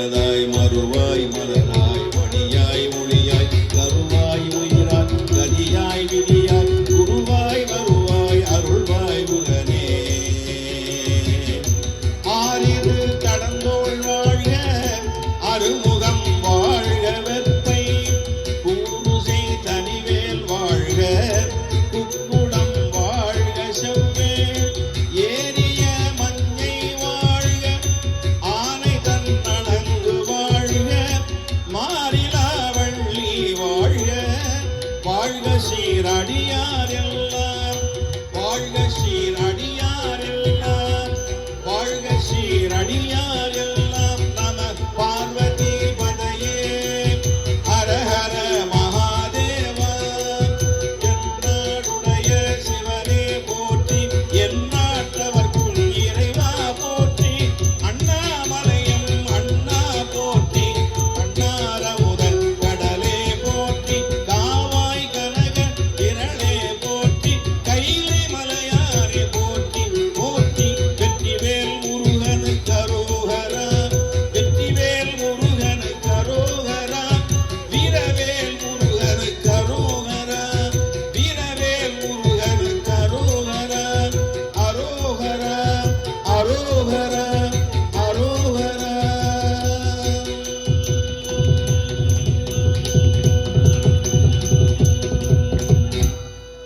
மலராய் மறுவாய் மலர் அடியார் எல்லாம் வாழ்க